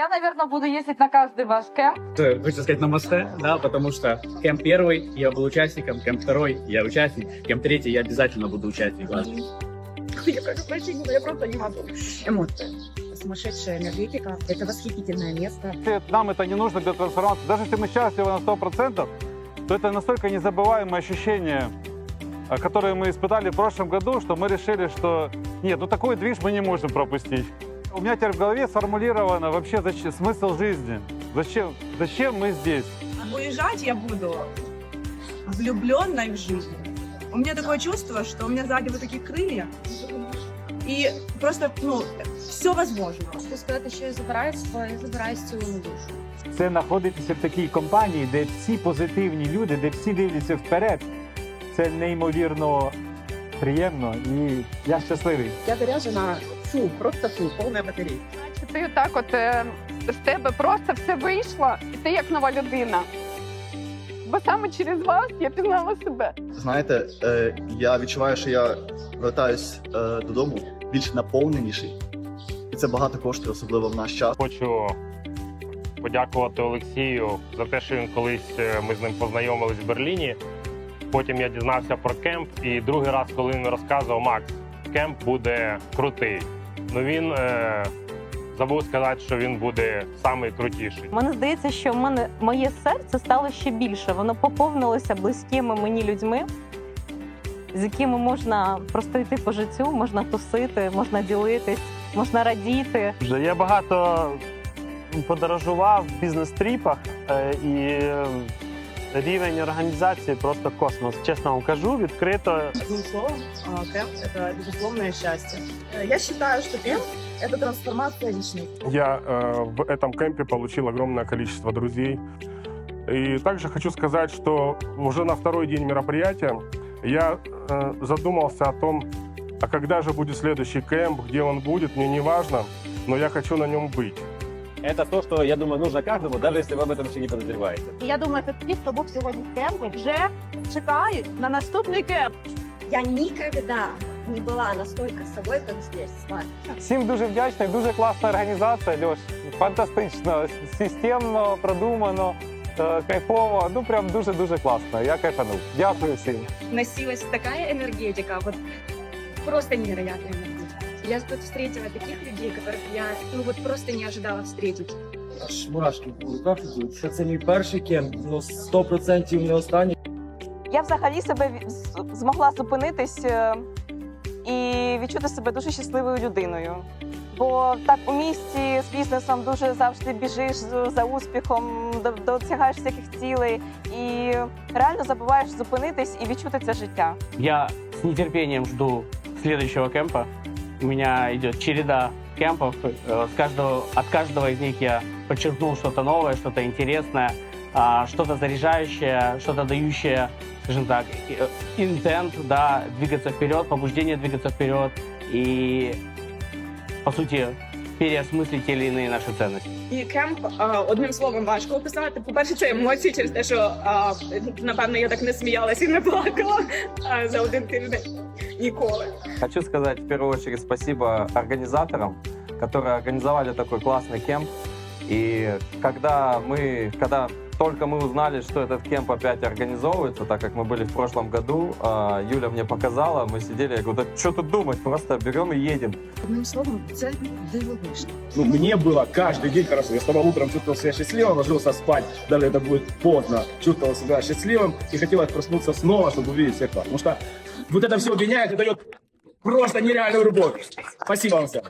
Я, наверное, буду ездить на каждый ваш кемп. Э, Хочется сказать намасте, да, потому что кемп первый я был участником, кемп второй я участник, кемп третий я обязательно буду участником. Я прошу прощения, но я просто не могу. Эмоции. Сумасшедшая энергетика. Это восхитительное место. Нам это не нужно для трансформации, даже если мы счастливы на 100%, то это настолько незабываемые ощущения, а, которые мы испытали в прошлом году, что мы решили, что нет, ну такой движ мы не можем пропустить. У меня теперь в голове сформулировано вообще зачем, смысл жизни. Зачем, зачем мы здесь? Уезжать я буду влюбленной в жизнь. У меня такое чувство, что у меня сзади вот такие крылья. И просто, ну, все возможно. Хочу сказати, що я забираю своє, забираю зцілу душу. Це знаходитися в такій компанії, де всі позитивні люди, де всі дивляться вперед. Це неймовірно приємно і я щасливий. Я заряжена фу, просто фу, полная батарея. Ти так от е, з тебе просто все вийшло, і ти як нова людина. Бо саме через вас я пізнала себе. Знаєте, е, я відчуваю, що я вертаюсь е, додому більш наповненіший, і це багато коштує, особливо в наш час. Хочу подякувати Олексію за те, що він колись ми з ним познайомились в Берліні. Потім я дізнався про кемп, і другий раз, коли він розказував Макс, кемп буде крутий. Ну він е, забув сказати, що він буде самий крутіший. Мені здається, що в мене моє серце стало ще більше. Воно поповнилося близькими мені людьми, з якими можна просто йти по життю, можна тусити, можна ділитись, можна радіти. Вже я багато подорожував в бізнес-тріпах е, і рівень організації просто космос. Чесно вам кажу, відкрито. Одним словом, а, кемп — это безусловное счастье. Э, Я считаю, что кемп — это трансформация личности. Я э, в этом кемпе получил огромное количество друзей. И также хочу сказать, что уже на второй день мероприятия я э, задумался о том, а когда же будет следующий кемп, где он будет, мне не важно, но я хочу на нем быть. Это то, что, я думаю, нужно каждому, даже если вы об этом еще не подозреваете. І я думаю, що ті, хто був сьогодні в кемпі, вже чекають на наступний кемп. Я никогда не была настолько собой, как здесь с вами. Всім дуже вдячний, дуже класна організація, Льош. Фантастично, системно, продумано, е, кайфово. Ну прям дуже-дуже класно. Я кайфанув. Дякую всім. Носилась такая энергетика, вот просто невероятная энергетика. Я тут встретила таких людей, которых я ну вот просто не ожидала встретить. Аж мурашки в руках ідуть. Що це мій перший кемп, ну 100% не останній. Я взагалі себе з- змогла зупинитись е, і відчути себе дуже щасливою людиною. Бо так у місті з бізнесом дуже завжди біжиш з- за успіхом, до- досягаєш всяких цілей і реально забуваєш зупинитись і відчути це життя. Я с нетерпением жду следующего кемпа. У меня идет череда кемпов. Э, С каждого, от каждого из них я подчеркнул что-то новое, что-то интересное, а, что-то заряжающее, что-то дающее, скажем так, э, интент, да, двигаться вперед, побуждение двигаться вперед и, по сути, переосмыслить те или иные наши ценности. І кемп а, одним словом важко описати. По-перше, це емоції через те, що а, напевно я так не сміялася і не плакала а, за один тиждень. Ніколи. Хочу сказать в первую очередь спасибо организаторам, которые организовали такой классный кемп. И когда мы, когда только мы узнали, что этот кемп опять организовывается, так как мы были в прошлом году, а, Юля мне показала, мы сидели, я говорю, да что тут думать, просто берем и едем. Одним словом, це дивовижно. Ну, мне было каждый день хорошо. Я вставал утром, чувствовал себя счастливым, ложился спать, даже это будет поздно, чувствовал себя счастливым и хотелось проснуться снова, чтобы увидеть всех вас. Потому что вот это все объединяет и дает просто нереальную любовь. Спасибо вам всем.